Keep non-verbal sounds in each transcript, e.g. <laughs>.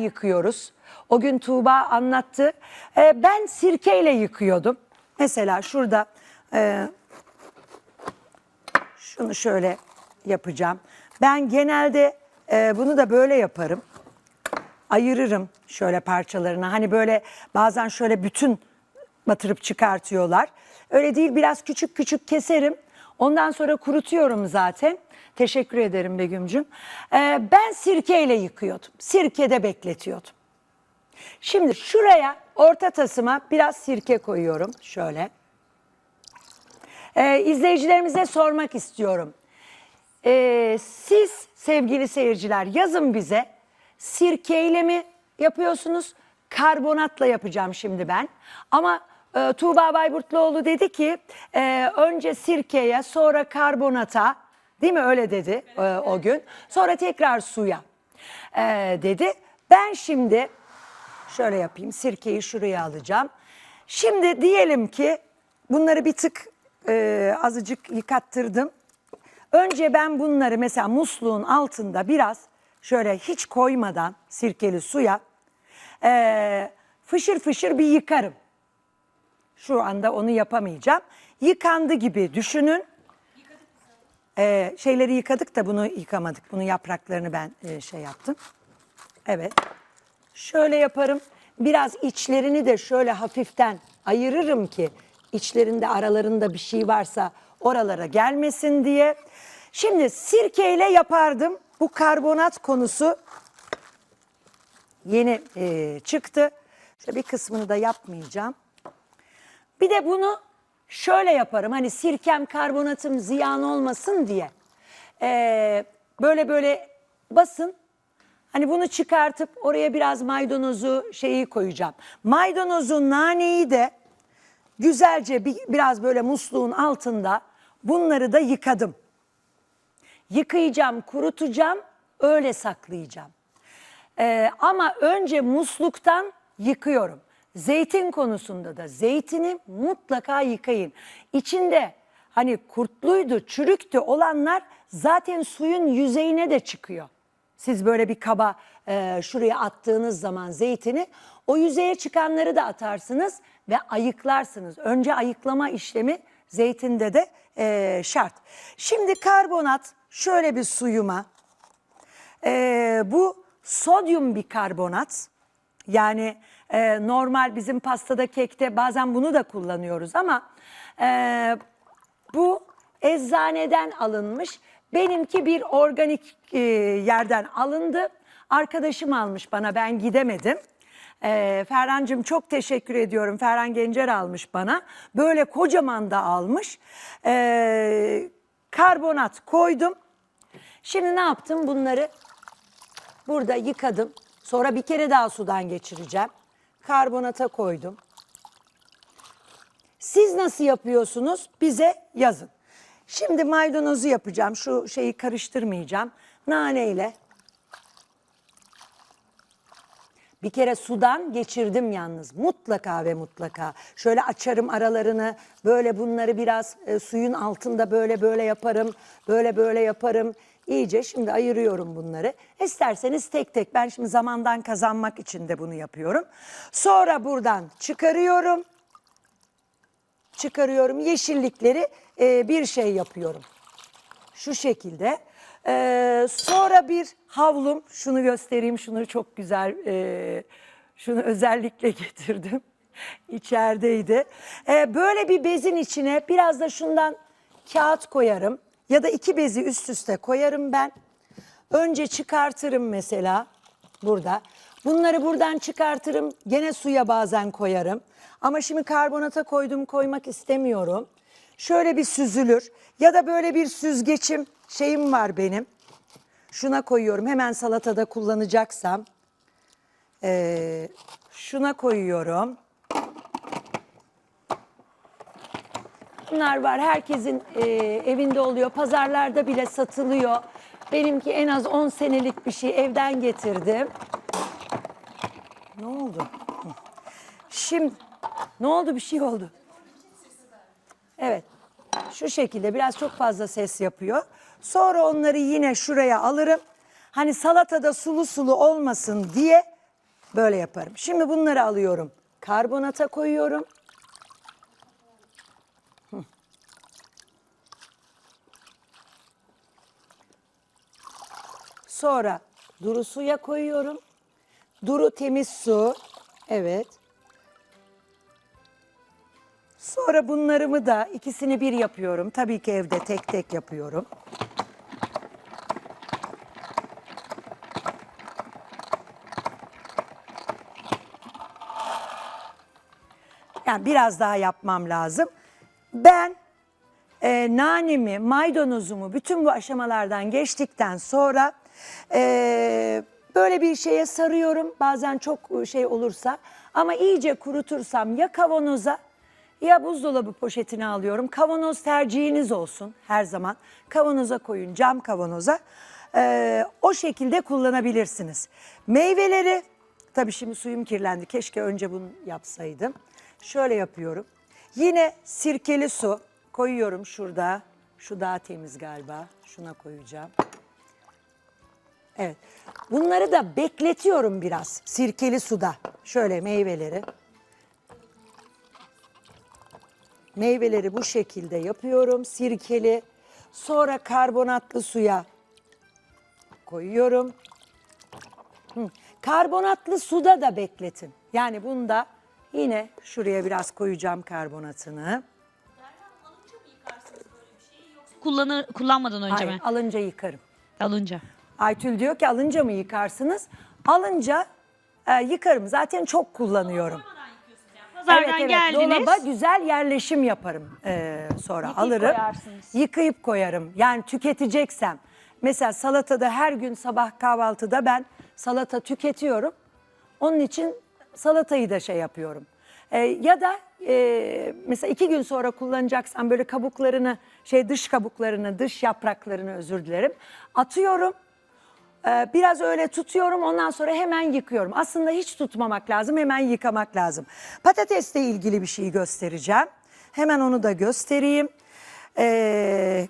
yıkıyoruz. O gün Tuğba anlattı. Ee, ben sirkeyle yıkıyordum. Mesela şurada e, şunu şöyle yapacağım. Ben genelde e, bunu da böyle yaparım. Ayırırım şöyle parçalarına. Hani böyle bazen şöyle bütün batırıp çıkartıyorlar. Öyle değil biraz küçük küçük keserim. Ondan sonra kurutuyorum zaten. Teşekkür ederim Begüm'cüm. Ee, ben sirkeyle yıkıyordum. Sirkede bekletiyordum. Şimdi şuraya orta tasıma biraz sirke koyuyorum. Şöyle. Ee, izleyicilerimize sormak istiyorum. Ee, siz sevgili seyirciler yazın bize sirkeyle mi yapıyorsunuz? Karbonatla yapacağım şimdi ben. Ama e, Tuğba Bayburtluoğlu dedi ki e, önce sirkeye sonra karbonata değil mi öyle dedi e, o gün. Sonra tekrar suya e, dedi. Ben şimdi şöyle yapayım sirkeyi şuraya alacağım. Şimdi diyelim ki bunları bir tık e, azıcık yıkattırdım. Önce ben bunları mesela musluğun altında biraz şöyle hiç koymadan sirkeli suya eee, fışır fışır bir yıkarım. Şu anda onu yapamayacağım. Yıkandı gibi düşünün. Eee, şeyleri yıkadık da bunu yıkamadık. Bunun yapraklarını ben eee, şey yaptım. Evet. Şöyle yaparım. Biraz içlerini de şöyle hafiften ayırırım ki içlerinde aralarında bir şey varsa oralara gelmesin diye. Şimdi sirkeyle yapardım. Bu karbonat konusu yeni e, çıktı. İşte bir kısmını da yapmayacağım. Bir de bunu şöyle yaparım. Hani sirkem karbonatım ziyan olmasın diye. Ee, böyle böyle basın. Hani bunu çıkartıp oraya biraz maydanozu şeyi koyacağım. Maydanozu, naneyi de güzelce bir, biraz böyle musluğun altında bunları da yıkadım. Yıkayacağım, kurutacağım, öyle saklayacağım. Ee, ama önce musluktan yıkıyorum. Zeytin konusunda da zeytini mutlaka yıkayın. İçinde hani kurtluydu, çürüktü olanlar zaten suyun yüzeyine de çıkıyor. Siz böyle bir kaba e, şuraya attığınız zaman zeytini o yüzeye çıkanları da atarsınız ve ayıklarsınız. Önce ayıklama işlemi zeytinde de e, şart. Şimdi karbonat şöyle bir suyuma ee, bu sodyum bikarbonat yani e, normal bizim pastada kekte bazen bunu da kullanıyoruz ama e, bu eczaneden alınmış. Benimki bir organik e, yerden alındı. Arkadaşım almış bana ben gidemedim. E, Ferhan'cığım çok teşekkür ediyorum. Ferhan Gencer almış bana. Böyle kocaman da almış. E, karbonat koydum. Şimdi ne yaptım? Bunları burada yıkadım. Sonra bir kere daha sudan geçireceğim. Karbonata koydum. Siz nasıl yapıyorsunuz? Bize yazın. Şimdi maydanozu yapacağım. Şu şeyi karıştırmayacağım. Naneyle. Bir kere sudan geçirdim yalnız. Mutlaka ve mutlaka. Şöyle açarım aralarını. Böyle bunları biraz e, suyun altında böyle böyle yaparım. Böyle böyle yaparım. İyice şimdi ayırıyorum bunları. İsterseniz tek tek ben şimdi zamandan kazanmak için de bunu yapıyorum. Sonra buradan çıkarıyorum. Çıkarıyorum yeşillikleri e, bir şey yapıyorum. Şu şekilde. Ee, sonra bir havlum, şunu göstereyim, şunu çok güzel, e, şunu özellikle <laughs> getirdim. İçerideydi. Ee, böyle bir bezin içine biraz da şundan kağıt koyarım ya da iki bezi üst üste koyarım ben. Önce çıkartırım mesela burada. Bunları buradan çıkartırım. Gene suya bazen koyarım. Ama şimdi karbonata koydum koymak istemiyorum. Şöyle bir süzülür. Ya da böyle bir süzgeçim şeyim var benim. Şuna koyuyorum. Hemen salatada kullanacaksam. Ee, şuna koyuyorum. Bunlar var. Herkesin e, evinde oluyor. Pazarlarda bile satılıyor. Benimki en az 10 senelik bir şey. Evden getirdim. Ne oldu? Şimdi ne oldu? Bir şey oldu. Evet. Şu şekilde biraz çok fazla ses yapıyor. Sonra onları yine şuraya alırım. Hani salatada sulu sulu olmasın diye Böyle yaparım. Şimdi bunları alıyorum. Karbonata koyuyorum. Sonra duru suya koyuyorum. Duru temiz su. Evet. Sonra bunlarımı da ikisini bir yapıyorum. Tabii ki evde tek tek yapıyorum. Yani biraz daha yapmam lazım. Ben e, nanemi, maydanozumu bütün bu aşamalardan geçtikten sonra e, böyle bir şeye sarıyorum. Bazen çok şey olursa ama iyice kurutursam ya kavanoza ya buzdolabı poşetine alıyorum. Kavanoz tercihiniz olsun her zaman. Kavanoza koyun, cam kavanoza. E, o şekilde kullanabilirsiniz. Meyveleri, tabii şimdi suyum kirlendi. Keşke önce bunu yapsaydım. Şöyle yapıyorum. Yine sirkeli su koyuyorum şurada. Şu daha temiz galiba. Şuna koyacağım. Evet. Bunları da bekletiyorum biraz sirkeli suda. Şöyle meyveleri. Meyveleri bu şekilde yapıyorum. Sirkeli. Sonra karbonatlı suya koyuyorum. Hı. Karbonatlı suda da bekletin. Yani bunda yine şuraya biraz koyacağım karbonatını. Kullanır, kullanmadan önce Hayır, mi? alınca yıkarım. Alınca. Aytül diyor ki alınca mı yıkarsınız? Alınca e, yıkarım. Zaten çok kullanıyorum. Pazardan geldiniz. Dolaba güzel yerleşim yaparım e, sonra Yıkayıp alırım. koyarsınız. Yıkayıp koyarım. Yani tüketeceksem. Mesela salatada her gün sabah kahvaltıda ben salata tüketiyorum. Onun için salatayı da şey yapıyorum. E, ya da e, mesela iki gün sonra kullanacaksam böyle kabuklarını şey dış kabuklarını dış yapraklarını özür dilerim atıyorum. Ee, Biraz öyle tutuyorum ondan sonra hemen yıkıyorum. Aslında hiç tutmamak lazım hemen yıkamak lazım. Patatesle ilgili bir şey göstereceğim. Hemen onu da göstereyim. Ee,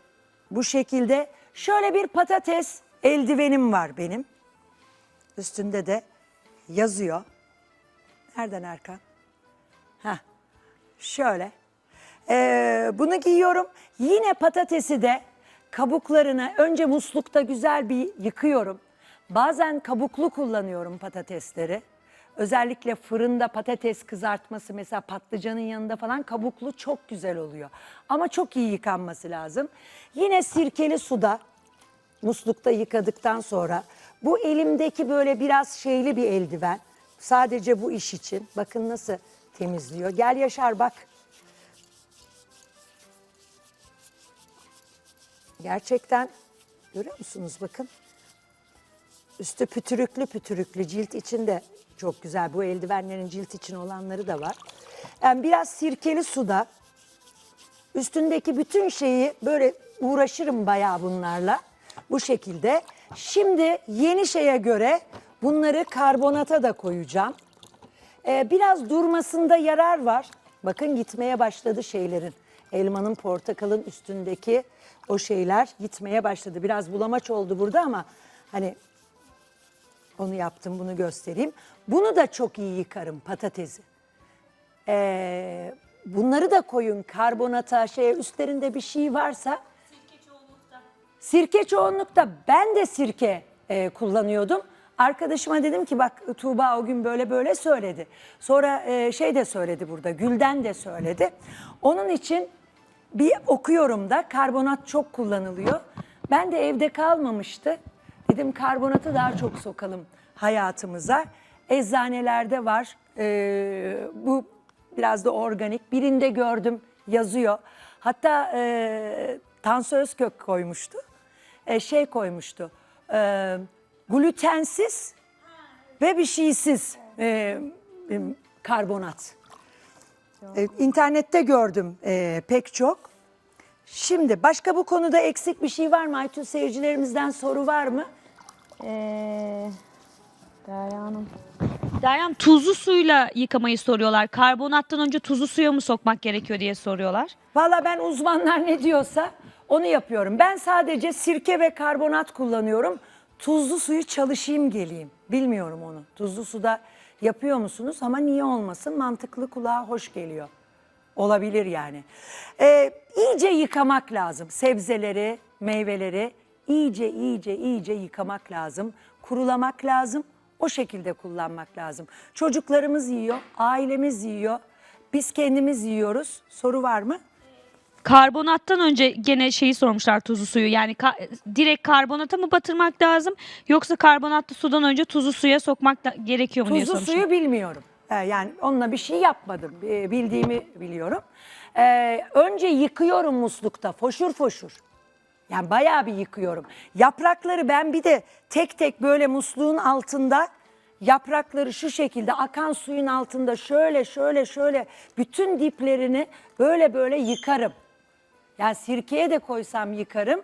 bu şekilde şöyle bir patates eldivenim var benim. Üstünde de yazıyor. Nereden Erkan? Heh, şöyle. Ee, bunu giyiyorum. Yine patatesi de kabuklarını önce muslukta güzel bir yıkıyorum. Bazen kabuklu kullanıyorum patatesleri. Özellikle fırında patates kızartması mesela patlıcanın yanında falan kabuklu çok güzel oluyor. Ama çok iyi yıkanması lazım. Yine sirkeli suda muslukta yıkadıktan sonra bu elimdeki böyle biraz şeyli bir eldiven. Sadece bu iş için. Bakın nasıl temizliyor. Gel Yaşar bak. Gerçekten görüyor musunuz bakın. Üstü pütürüklü pütürüklü cilt için de çok güzel. Bu eldivenlerin cilt için olanları da var. Yani biraz sirkeli suda üstündeki bütün şeyi böyle uğraşırım bayağı bunlarla. Bu şekilde. Şimdi yeni şeye göre bunları karbonata da koyacağım. Ee, biraz durmasında yarar var. Bakın gitmeye başladı şeylerin. Elmanın, portakalın üstündeki o şeyler gitmeye başladı. Biraz bulamaç oldu burada ama hani onu yaptım bunu göstereyim. Bunu da çok iyi yıkarım patatesi. Ee, bunları da koyun karbonata şeye üstlerinde bir şey varsa. Sirke çoğunlukta. ben de sirke e, kullanıyordum. Arkadaşıma dedim ki bak Tuğba o gün böyle böyle söyledi. Sonra e, şey de söyledi burada Gülden de söyledi. Onun için bir okuyorum da karbonat çok kullanılıyor. Ben de evde kalmamıştı. Dedim karbonatı daha çok sokalım hayatımıza. Eczanelerde var. Ee, bu biraz da organik. Birinde gördüm yazıyor. Hatta e, Tansu Özkök koymuştu. E, şey koymuştu. E, glutensiz ve bir şeysiz e, e, karbonat. E, internette gördüm e, pek çok. Şimdi başka bu konuda eksik bir şey var mı? Aytun seyircilerimizden soru var mı? Ee, Derya Hanım. Deryam tuzlu suyla yıkamayı soruyorlar. Karbonattan önce tuzlu suya mı sokmak gerekiyor diye soruyorlar. Valla ben uzmanlar ne diyorsa onu yapıyorum. Ben sadece sirke ve karbonat kullanıyorum. tuzlu suyu çalışayım geleyim. Bilmiyorum onu. Tuzlu suda yapıyor musunuz ama niye olmasın? Mantıklı kulağa hoş geliyor. Olabilir yani. Ee, iyice yıkamak lazım. Sebzeleri, meyveleri iyice iyice iyice yıkamak lazım. Kurulamak lazım. O şekilde kullanmak lazım. Çocuklarımız yiyor, ailemiz yiyor. Biz kendimiz yiyoruz. Soru var mı? Karbonattan önce gene şeyi sormuşlar tuzlu suyu. Yani ka- direkt karbonata mı batırmak lazım yoksa karbonatlı sudan önce tuzlu suya sokmak da gerekiyor mu diye Tuzlu sormuşlar. suyu bilmiyorum. Ee, Yani onunla bir şey yapmadım. Ee, Bildiğimi biliyorum. Ee, önce yıkıyorum muslukta foşur foşur. Yani bayağı bir yıkıyorum. Yaprakları ben bir de tek tek böyle musluğun altında yaprakları şu şekilde akan suyun altında şöyle şöyle şöyle bütün diplerini böyle böyle yıkarım. Yani sirkeye de koysam yıkarım,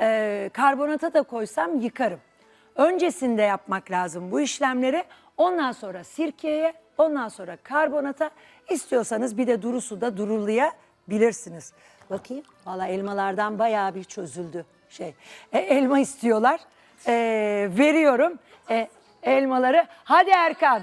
eee, karbonata da koysam yıkarım. Öncesinde yapmak lazım bu işlemleri. Ondan sonra sirkeye, ondan sonra karbonata, istiyorsanız bir de duru suda durulayabilirsiniz. Bakayım, valla elmalardan bayağı bir çözüldü şey. E, elma istiyorlar, Eee, veriyorum E, elmaları. Hadi Erkan,